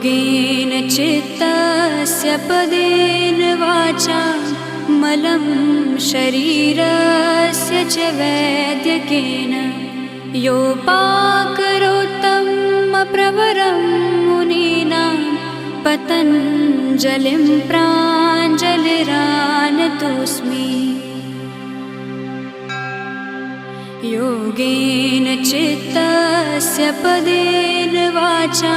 योगेन चित्तस्य पदेन वाचा मलं शरीरस्य च वैद्यकेन। योपाकरोत्तमप्रवरं मुनीनां पतञ्जलिं प्राञ्जलिरानतोऽस्मि। योगेन चित्तस्य पदेन वाचा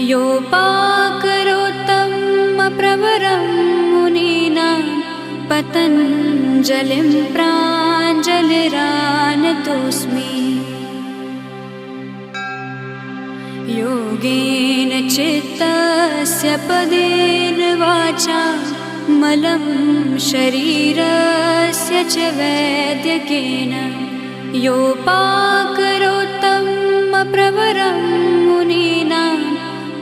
योपाकरोत्तमप्रवरं मुनीनां पतञ्जलिं प्राञ्जलिरानतोऽस्मि। योगेन चित्तस्य पदेन वाचा मलं शरीरस्य च वैद्यकेन। योपाकरोत्तमप्रवरं मुनीनां